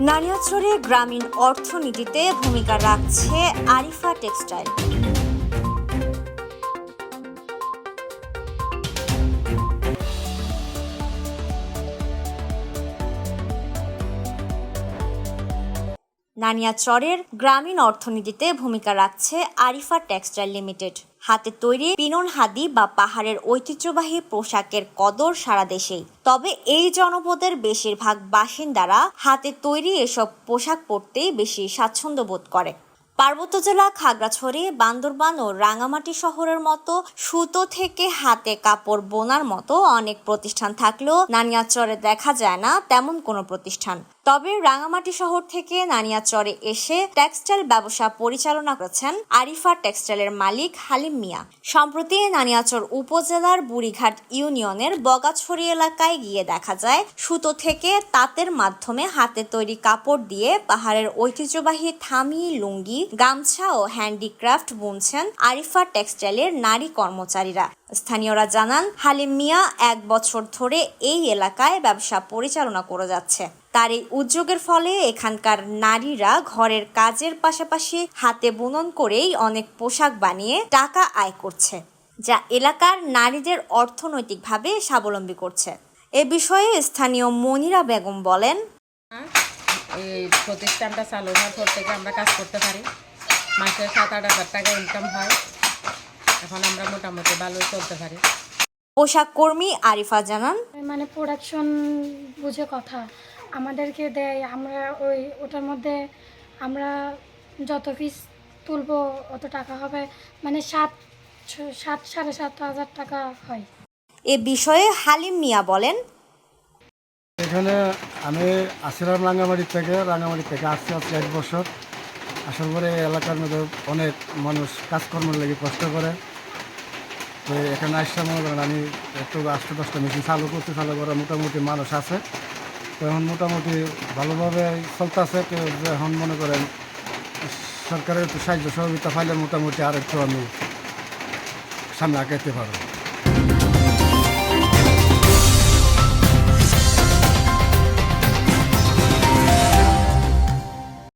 নানিয়াচরে গ্রামীণ অর্থনীতিতে ভূমিকা রাখছে আরিফা টেক্সটাইল। নানিয়াচরের গ্রামীণ অর্থনীতিতে ভূমিকা রাখছে আরিফা টেক্সটাইল লিমিটেড। হাতে তৈরি পিনন হাদি বা পাহাড়ের ঐতিহ্যবাহী পোশাকের কদর সারা দেশেই। তবে এই জনপদের বেশিরভাগ বাসিন্দারা হাতে তৈরি এসব পোশাক পরতেই বেশি স্বাচ্ছন্দ্য বোধ করে। পার্বত্য জেলা খাগড়াছড়ি, বান্দরবান ও রাঙামাটি শহরের মতো সুতো থেকে হাতে কাপড় বোনার মতো অনেক প্রতিষ্ঠান থাকলেও নানিয়াচরে দেখা যায় না তেমন কোনো প্রতিষ্ঠান। তবে রাঙামাটি শহর থেকে নানিয়াচরে এসে টেক্সটাইল ব্যবসা পরিচালনা করেছেন আরিফা টেক্সটাইলের মালিক হালিম মিয়া। সম্প্রতি নানিয়াচর উপজেলার বুড়িঘাট ইউনিয়নের বগাছড়ি এলাকায় গিয়ে দেখা যায়, সুতো থেকে তাঁতের মাধ্যমে হাতে তৈরি কাপড় দিয়ে পাহাড়ের ঐতিহ্যবাহী থামি, লুঙ্গি, গামছা ও হ্যান্ডিক্রাফট বুনছেন আরিফা টেক্সটাইলের নারী কর্মচারীরা। স্থানীয়রা জানান, হালিম মিয়া এক বছর ধরে এই এলাকায় ব্যবসা পরিচালনা করে যাচ্ছে। তার এই উদ্যোগের ফলে এখানকার নারীরা ঘরের কাজের পাশাপাশি হাতে বুনন করেই অনেক পোশাক বানিয়ে টাকা আয় করছে যা এলাকার নারীদের অর্থনৈতিকভাবে স্বাবলম্বী করছে। এ বিষয়ে স্থানীয় মনিরা বেগম বলেন এই প্রতিষ্ঠানটা চালু হওয়ার পর থেকে আমরা কাজ করতে পারি। মাসে সাত আট হাজার টাকা ইনকাম হয়। এখন আমরা মোটামুটি ভালো চলতে পারি। পোশাক কর্মী আরিফা জানান মানে প্রোডাকশন বুঝে কথা। আমাদেরকে দেয় আমরা ওই ওটার মধ্যে আমরা যত পিস তুলবো অত টাকা হবে মানে সাত সাত সাড়ে সাত হাজার টাকা হয়। এ বিষয়ে হালিম মিয়া বলেন। এখানে আমি আসিলাম রাঙ্গামাটি থেকে রাঙ্গামাটি থেকে আসতে আসতে এক বছর। আসার পরে এই এলাকার মধ্যে অনেক মানুষ কাজকর্মের লেগে কষ্ট করে। তো এখানে আসতে মনে করেন আমি একটু আটশো দশটা মেশিন চালু করতে চালু করে মোটামুটি মানুষ আছে। এখন মোটামুটি ভালোভাবে চলতেছে এখন মনে করেন সরকারের সাহায্য সহযোগিতা পাইলে মোটামুটি আর একটু আমি সামনে আগাইতে পারব।